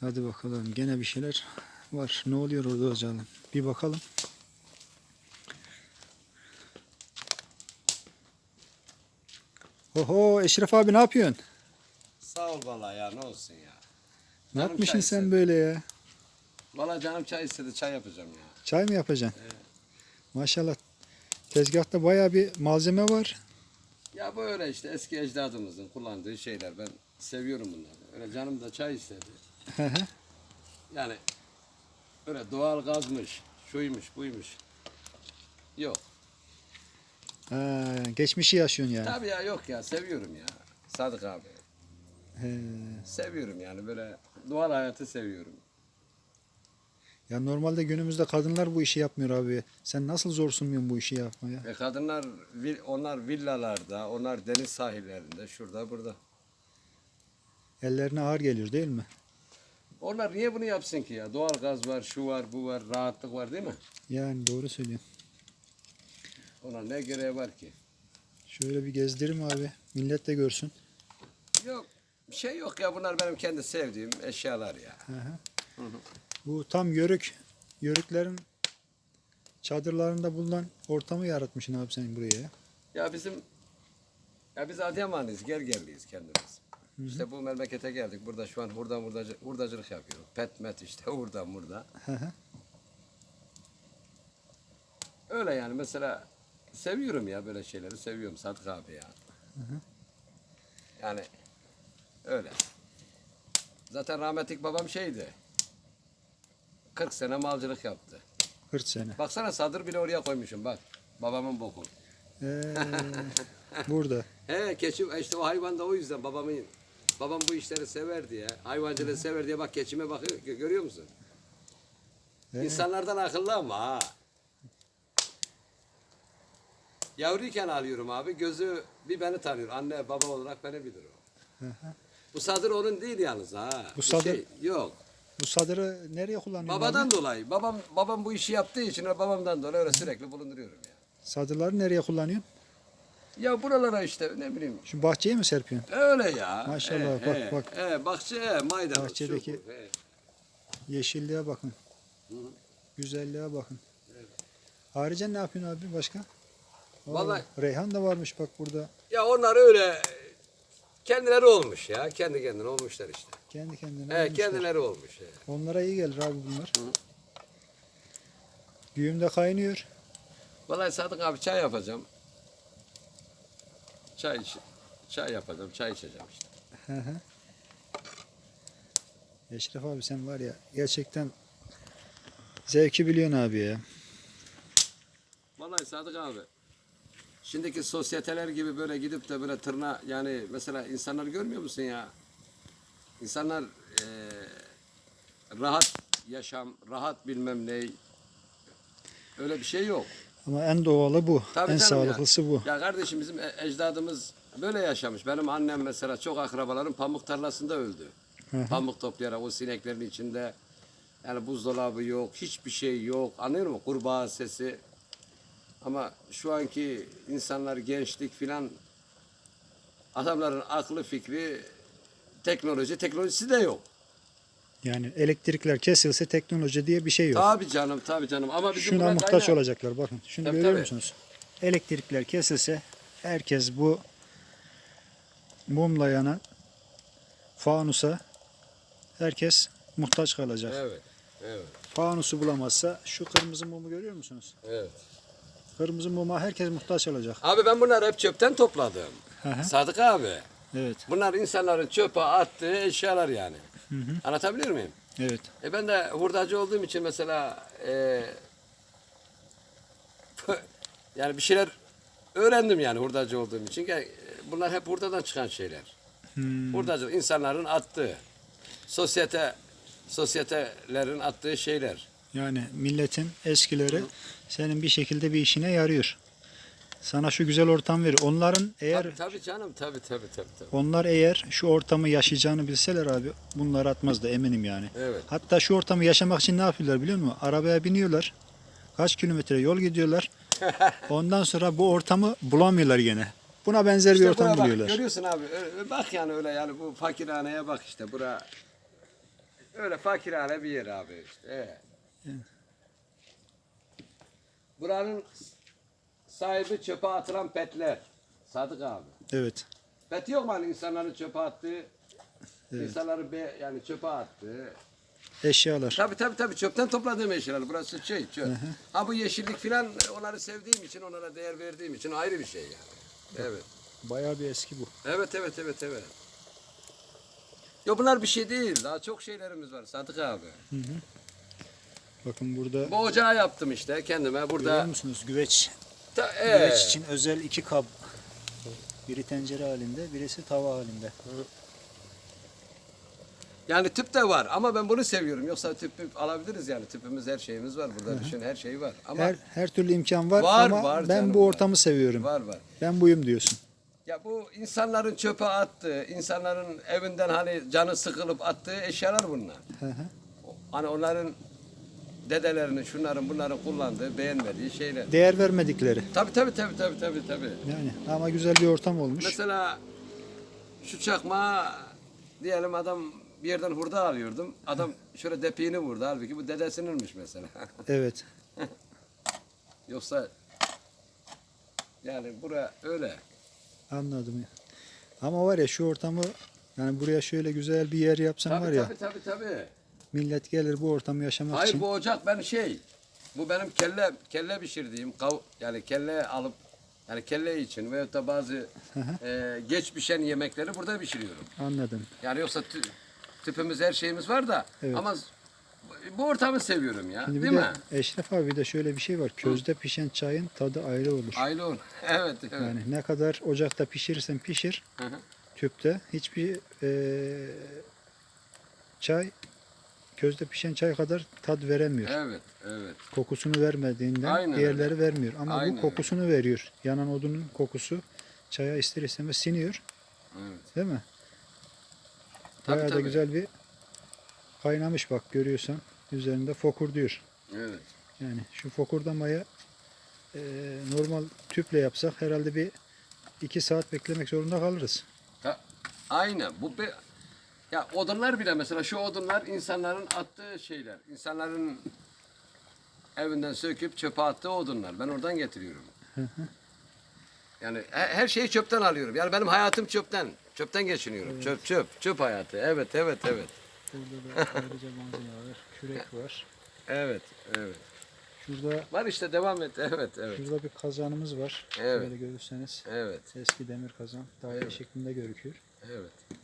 Hadi bakalım gene bir şeyler var. Ne oluyor orada hocam? Bir bakalım. Oho Eşref abi ne yapıyorsun? Sağ ol vallahi ya ne olsun ya. Ne Canım yapmışsın çay sen istedi. böyle ya? Vallahi canım çay istedi çay yapacağım ya. Çay mı yapacaksın? Maşallah. Tezgahta bayağı bir malzeme var. Ya böyle işte eski ecdadımızın kullandığı şeyler ben seviyorum bunları. Öyle canım da çay istedi. Yani öyle doğal gazmış, şuymuş, buymuş. Yok. Ha, geçmişi yaşıyorsun yani. Tabii ya yok ya seviyorum ya. Sadık abi. He. Seviyorum yani böyle doğal hayatı seviyorum. Ya normalde günümüzde kadınlar bu işi yapmıyor abi. Sen nasıl zor sunmuyorsun bu işi yapmaya? Ve kadınlar vil- onlar villalarda, onlar deniz sahillerinde, şurada burada. Ellerine ağır geliyor değil mi? Onlar niye bunu yapsın ki ya? Doğal gaz var, şu var, bu var, rahatlık var değil mi? Yani doğru söylüyorsun. Ona ne gereği var ki? Şöyle bir gezdirim abi. Millet de görsün. Yok, bir şey yok ya. Bunlar benim kendi sevdiğim eşyalar ya. Hı hı. Bu tam yörük. Yörüklerin çadırlarında bulunan ortamı yaratmışsın abi sen buraya. ya. Ya bizim ya biz Adıyamanlıyız, Gergerliyiz kendimiz. İşte bu memlekete geldik. Burada şu an hurdan hurdacı, hurdacılık yapıyoruz. Pet met işte hurdan burada. Öyle yani mesela seviyorum ya böyle şeyleri seviyorum Sadık abi ya. Yani öyle. Zaten rahmetlik babam şeydi. 40 sene malcılık yaptı. 40 sene. Baksana sadır bile oraya koymuşum bak. Babamın boku. Ee, burada. He keçi işte o hayvan da o yüzden babamın babam bu işleri severdi ya. Hayvancılığı sever diye bak keçime bakıyor gö- görüyor musun? He. İnsanlardan akıllı ama ha. Yavruyken alıyorum abi. Gözü bir beni tanıyor. Anne baba olarak beni bilir o. Bu sadır onun değil yalnız ha. Bu sadır- şey, yok. Bu sadırı nereye kullanıyorsun Babadan dolayı. Babam babam bu işi yaptığı için babamdan dolayı öyle sürekli bulunduruyorum ya. Sadırları nereye kullanıyorsun? Ya buralara işte ne bileyim Şu bahçeye mi serpiyorsun? öyle ya. Maşallah, bak, he, bak. He, bahçe, he, maydanoz. Bahçedeki- şu bu, he. Yeşilliğe bakın. Güzelliğe bakın. Harici ne yapıyorsun abi başka? Oo, Vallahi- Reyhan da varmış bak burada. Ya onlar öyle kendileri olmuş ya. Kendi kendine olmuşlar işte. Kendi kendine. He, olmuşlar. kendileri olmuş. He. Onlara iyi gelir abi bunlar. Hı. Güğüm de kaynıyor. Vallahi Sadık abi çay yapacağım. Çay iç, çay yapacağım, çay içeceğim işte. Hı hı. Eşref abi sen var ya gerçekten zevki biliyorsun abi ya. Vallahi Sadık abi. Şimdiki sosyeteler gibi böyle gidip de böyle tırna yani mesela insanları görmüyor musun ya? İnsanlar eee, rahat yaşam, rahat bilmem ne. Öyle bir şey yok. Ama en doğalı bu. Tabii en canım ya. sağlıklısı bu. Ya kardeşim bizim e- ecdadımız böyle yaşamış. Benim annem mesela çok akrabalarım pamuk tarlasında öldü. Hı hı. Pamuk toplayarak o sineklerin içinde. Yani buzdolabı yok, hiçbir şey yok. Anlıyor musun? Kurbağa sesi. Ama şu anki insanlar gençlik filan adamların aklı fikri teknoloji, teknolojisi de yok. Yani elektrikler kesilse teknoloji diye bir şey yok. Tabii canım, tabii canım. Ama bizim Şuna muhtaç kaynağı- olacaklar bakın. Şunu Tabii, görüyor tabii. musunuz? Elektrikler kesilse herkes bu mumla yanan fanusa herkes muhtaç kalacak. Evet, evet, Fanusu bulamazsa şu kırmızı mumu görüyor musunuz? evet. Kırmızı muma herkes muhtaç olacak. Abi ben bunları hep çöpten topladım. Hı hı. Sadık abi. Evet. Bunlar insanların çöpe attığı eşyalar yani. Anlatabilir miyim? Evet. E ben de hurdacı olduğum için mesela e, yani bir şeyler öğrendim yani hurdacı olduğum için. Gel- Bunlar hep hurdadan çıkan şeyler. Hmm. Hurdacılık insanların attığı, sosyete sosyetelerin attığı şeyler. Yani milletin eskileri senin bir şekilde bir işine yarıyor. Sana şu güzel ortam verir. Onların eğer Tabii, tabii canım tabii tabii tabii. tabii. onlar eğer şu ortamı yaşayacağını bilseler abi bunları atmazdı eminim yani. Evet. Hatta şu ortamı yaşamak için ne yapıyorlar biliyor musun? Arabaya biniyorlar. Kaç kilometre yol gidiyorlar. Ondan sonra bu ortamı bulamıyorlar gene. Buna benzer bir İşte ortam buna bak, buluyorlar. görüyorsun abi. bak yani öyle yani bu fakirhaneye bak işte bura. Öyle fakirhane bir yer abi işte. Evet. Evet. Buranın sahibi çöpe atılan petler. Sadık abi. Evet. Pet yok mu hani insanların çöpe attığı? Evet. İnsanların be, yani çöpe attığı. Eşyalar. Tabii tabii tabii çöpten topladığım eşyalar. Burası şey çöp. Ha bu yeşillik filan onları sevdiğim için onlara değer verdiğim için ayrı bir şey yani. Evet. Bayağı bir eski bu. Evet evet evet evet. Yo bunlar bir şey değil. Daha çok şeylerimiz var Sadık abi. Bakın burada Bu ocağı yaptım işte kendime görüyor burada. musunuz? Güveç. Ta, Güveç ee, için özel iki kap. Biri tencere halinde, birisi tava halinde. Yani tüp de var ama ben bunu seviyorum. Yoksa tüp alabiliriz yani. Tüpümüz her şeyimiz var burada. Düşün her şey var. Ama Her her türlü imkan var, Var, ama var ben bu var. ortamı seviyorum. var var. Ben buyum diyorsun. Ya bu insanların çöpe attığı, insanların evinden hani canı sıkılıp attığı eşyalar bunlar. Hı hı. Hani onların dedelerinin, şunların, bunların kullandığı, beğenmediği şeyler. Değer vermedikleri. Tabii tabii tabii tabii tabii tabii. Yani ama güzel bir ortam olmuş. Mesela şu çakma diyelim adam bir yerden hurda alıyordum. Adam şöyle depiğini vurdu halbuki bu dedesininmiş mesela. Evet. Yoksa yani bura öyle. Anladım. Ama var ya şu ortamı yani buraya şöyle güzel bir yer yapsam Tabii var ya tabii tabii tabii. Millet gelir bu ortamı yaşamak Hayır için. bu ocak ben şey bu benim kelle kelle pişirdiğim kav, yani kelle alıp yani kelle için veyahut da bazı e, geç pişen yemekleri burada pişiriyorum. Anladım. Yani yoksa tü, tüpümüz her şeyimiz var da Evet. ama bu ortamı seviyorum ya. Şimdi bir değil de mi? Eşref abi bir de şöyle bir şey var. Közde pişen çayın tadı ayrı olur. Aile ol. evet, evet. Yani ne kadar ocakta pişirirsen pişir Hı hı. tüpte hiçbir eee, çay közde pişen çay kadar tad veremiyor. Evet, evet. Kokusunu vermediğinden Aynen diğerleri vermiyor. Ama Aynen bu kokusunu veriyor. Yanan odunun kokusu çaya ister istemez siniyor. Evet. Değil mi? Tabii, Bayağı da tabii. güzel bir kaynamış bak görüyorsan. Üzerinde fokur diyor. Evet. Yani şu fokurdamaya eee normal tüple yapsak herhalde bir iki saat beklemek zorunda kalırız. Aynen. Bu be, ya odunlar bile mesela şu odunlar insanların attığı şeyler. İnsanların evinden söküp çöpe attığı odunlar. Ben oradan getiriyorum. Yani her, her şeyi çöpten alıyorum. Yani benim hayatım çöpten. Çöpten geçiniyorum. Çöp çöp. Çöp hayatı. Evet evet evet. Burada da ayrıca malzeme var. Kürek var. Evet evet. Şurada Var işte devam et. Evet evet. şurada bir kazanımız var. Evet. Böyle görürseniz Evet eski demir kazan. Daire Evet. şeklinde gözüküyor. evet.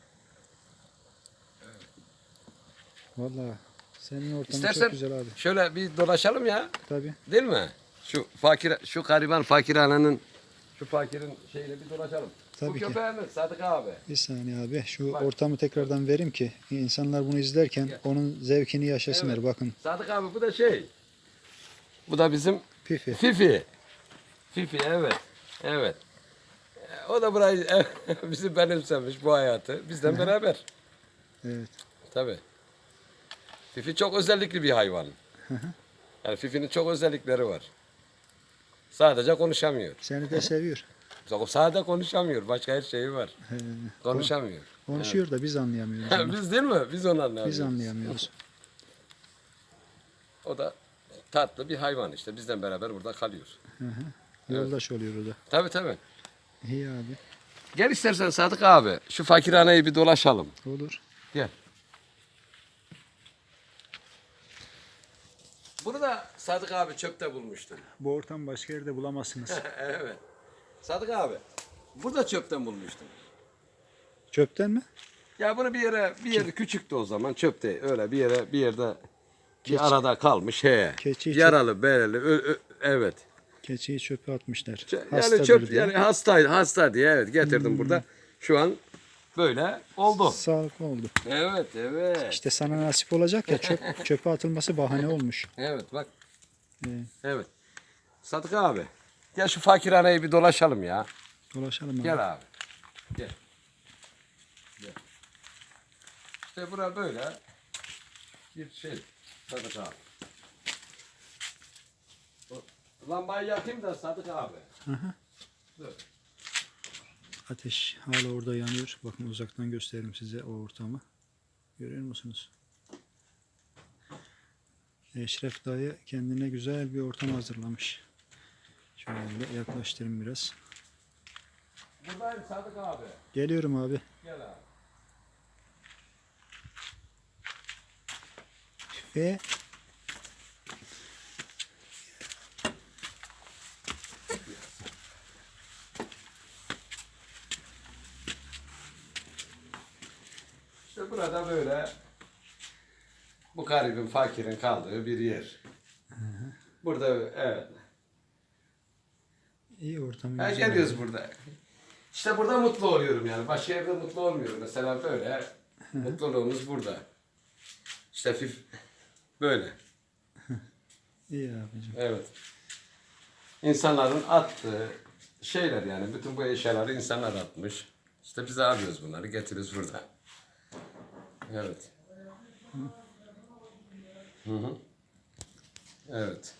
Vallahi senin ortamın İstersen çok güzel abi. şöyle bir dolaşalım ya. Tabii. Değil mi? Şu fakir şu gariban fakirhanenin şu fakirin şeyle bir dolaşalım. Tabii Bu ki. köpeğimiz Sadık abi. Bir saniye abi. Şu Bak. ortamı tekrardan vereyim ki insanlar bunu izlerken Gel. onun zevkini yaşasınlar. Evet. Bakın Sadık abi bu da şey. Bu da bizim Fifi. Fifi. Fifi evet. Evet. E, O da burayı bizi benimsemiş bu hayatı. Bizden beraber. Evet. Tabii. Fifi çok özellikli bir hayvan. Yani Fifi'nin çok özellikleri var. Sadece konuşamıyor. Seni de seviyor. Sadece konuşamıyor. Başka her şeyi var. Konuşamıyor. konuşuyor da biz anlayamıyoruz. onu. Biz değil mi? Biz onu anlamıyoruz. Biz anlayamıyoruz. O da tatlı bir hayvan işte. Bizden beraber burada kalıyor. Yoldaş oluyor o da. Tabii tabii. İyi abi. Gel istersen Sadık abi. Şu fakirhaneyi bir dolaşalım. Olur. Gel. Bunu da Sadık abi çöpte bulmuştu. Bu ortam başka yerde bulamazsınız. evet. Sadık abi. Burada çöpten bulmuştum. Çöpten mi? Ya bunu bir yere bir yerde küçüktü o zaman çöpte öyle bir yere bir yerde bir Keçi- arada kalmış he. Keçi çöp- Yaralı bereli ö- ö- evet. Keçiyi çöpe atmışlar. Ç- yani çöp diye. yani hastaydı hasta diye evet getirdim burada. Şu an böyle oldu. Sağlıklı oldu. Evet evet. İşte sana nasip olacak ya çöp, çöpe atılması bahane olmuş. Evet bak. Evet. Evet. Sadık abi. Gel şu fakirhaneyi bir dolaşalım ya. Dolaşalım abi. Gel abi. Gel. Gel. İşte bura böyle bir şey. Sadık abi. Lambayı yakayım da Sadık abi. Dur. Ateş hala orada yanıyor. Bakın uzaktan göstereyim size o ortamı. Görüyor musunuz? Eşref dayı kendine güzel bir ortam hazırlamış. Şöyle yaklaştırayım biraz. Buradayım Sadık abi. Geliyorum abi. Gel abi. Ve İşte burada böyle bu garibin, fakirin kaldığı bir yer. Burada evet. iyi ortam Ha, geliyoruz burada. İşte burada mutlu oluyorum yani. Başka yerde mutlu olmuyorum. Mesela böyle. Mutluluğumuz burada. İşte fif böyle. İyi abicim. Evet. İnsanların attığı şeyler yani. Bütün bu eşyaları insanlar atmış. İşte biz alıyoruz bunları, getiriyoruz burada. Evet. Hı hı. Evet.